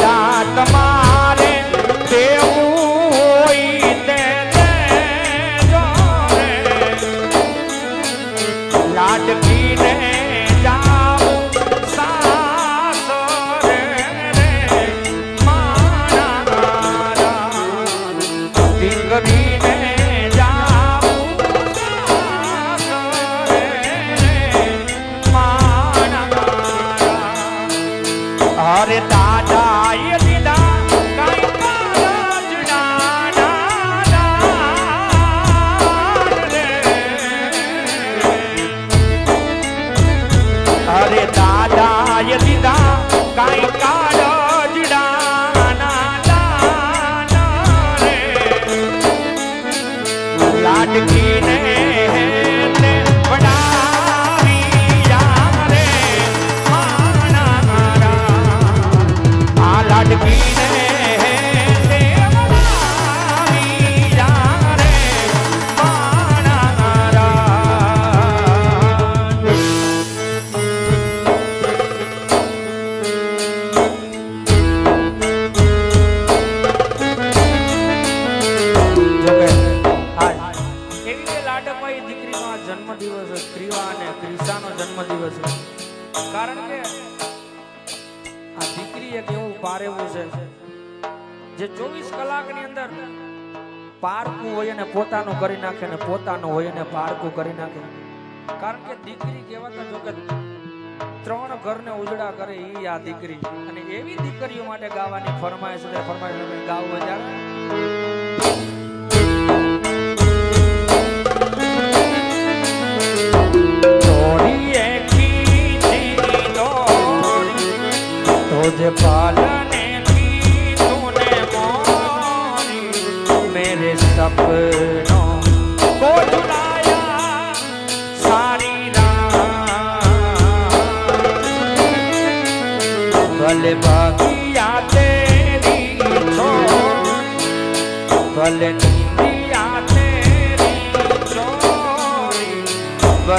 down. પારકું હોય ને પોતાનું કરી નાખે ને પોતાનું હોય ને પારકું કરી નાખે. કારણ કે દીકરી કહેવાતા જો કે ત્રણ ઘરને ઉજડા કરે એ આ દીકરી. અને એવી દીકરીઓ માટે ગાવાની ફરમાઈશ ફરમાઈશ ગાવું ત્યારે.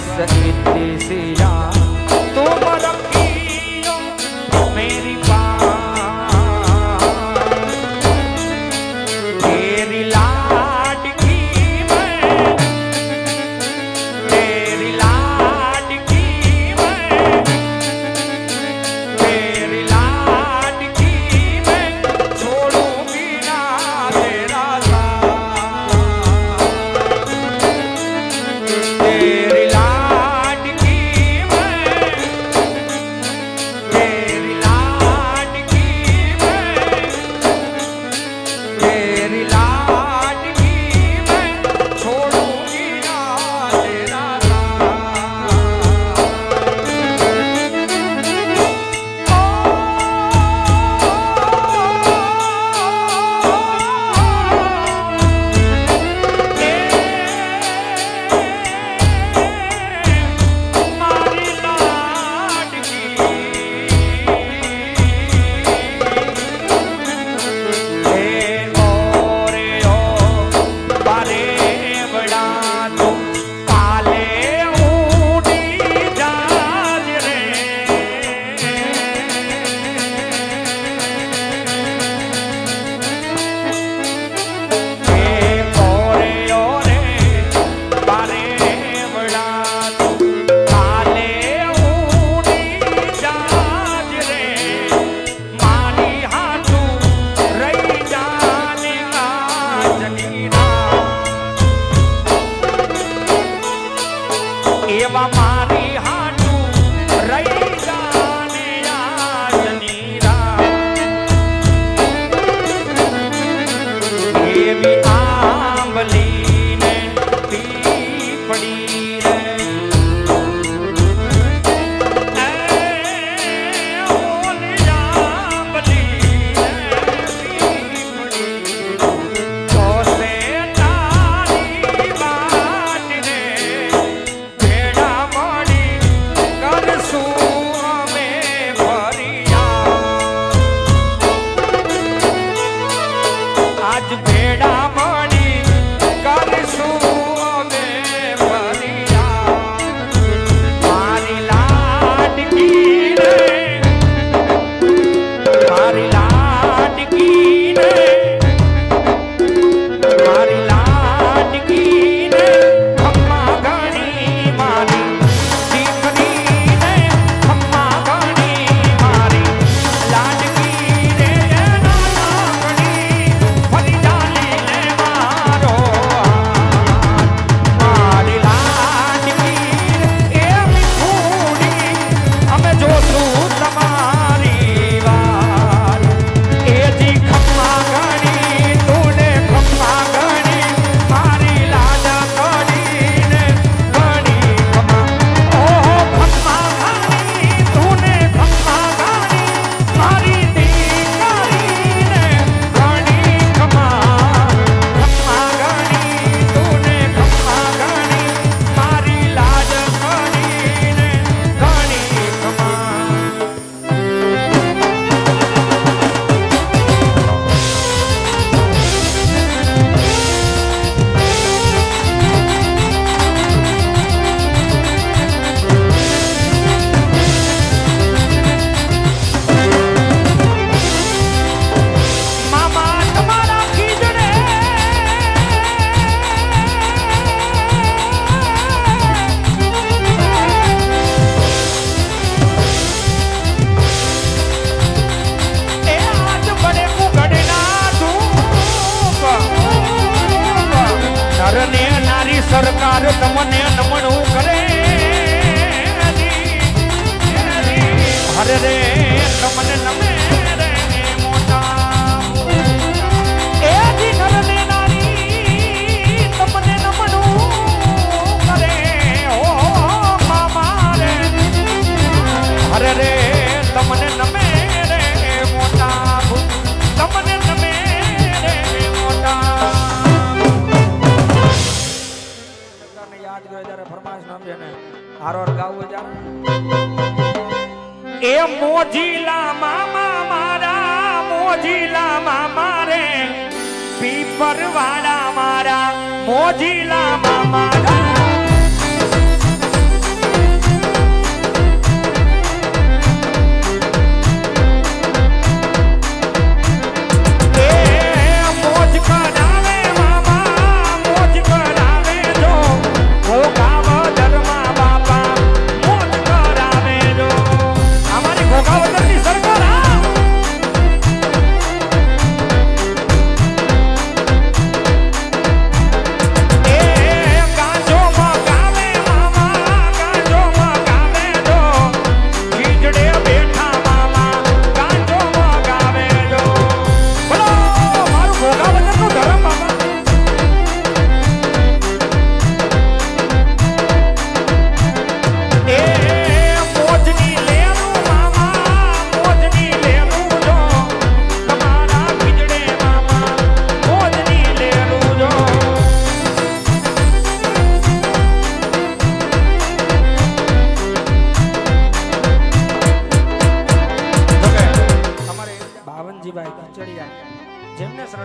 વસતી સિયા સરકાર તમને નમણું કરે. હરે રે તમને નમે પીપર વાળા મારા મોજીલા મામા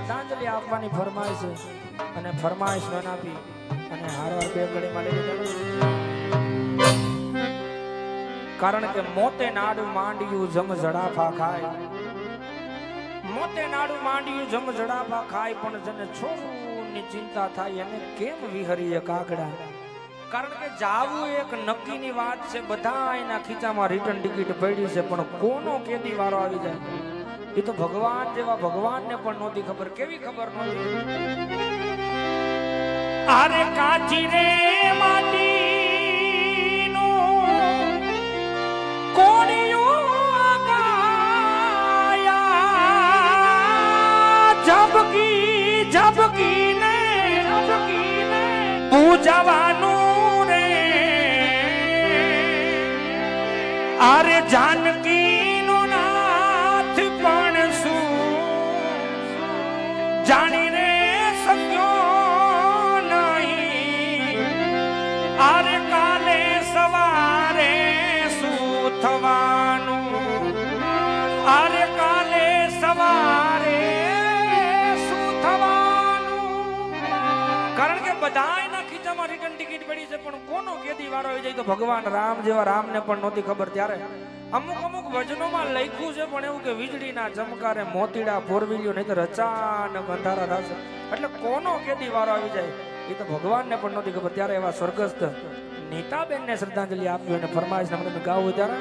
શ્રદ્ધાંજલિ આપવાની ફરમાઈશ અને ફરમાઈશ ન આપી અને હારવાર બે ગળી લઈ કારણ કે મોતે નાડું માંડ્યું જમ જડાફા ખાય. મોતે નાડું માંડ્યું જમ જડાફા ખાય, પણ જેને ની ચિંતા થાય, એને કેમ વિહરીએ કાગડા? કારણ કે જાવું એક નક્કીની વાત છે બધા એના ખીચામાં રિટર્ન ટિકિટ પડી છે, પણ કોનો કેદી વારો આવી જાય? એ તો ભગવાન જેવા ભગવાનને પણ નહોતી ખબર. કેવી ખબર નહોતી? અરે કાચી રે માટીનો કોણિયું આગાયા. ઝબકી, ઝબકીને ઝબકીને પૂજવાનું રે. અરે જાનકીનો અરે કાલે સવારે શું થવાનું કારણ કે બધા એના ખીચામાં રિટર્ન ટિકિટ પડી છે, પણ કોનો કેદી વારો આવી જાય તો ભગવાન રામ જેવા રામને પણ નહોતી ખબર ત્યારે. અમુક અમુક વચનોમાં લખ્યું છે, પણ એવું કે વીજળીના ચમકારે મોતીડા ફોરવીલ્યો નહીં તો અચાનક અંધારા થશે. એટલે કોનો કેદી વારો આવી જાય, એ તો ભગવાનને પણ નહોતી ખબર. ત્યારે એવા સ્વર્ગસ્થ નીતાબેનને શ્રદ્ધાંજલિ આપવી અને ફરમાઈશ આપણે ગાવું ત્યારે.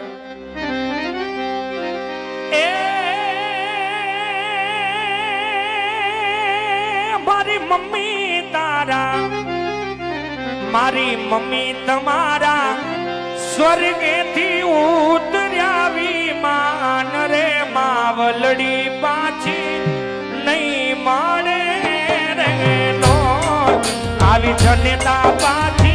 મારી મમ્મી તારા, મારી મમ્મી તમારા સ્વર્ગેથી ઉતર્યા વિમાન રે માવલડી પાછી નહીં મળે રે. તો આવી જનતા પાછી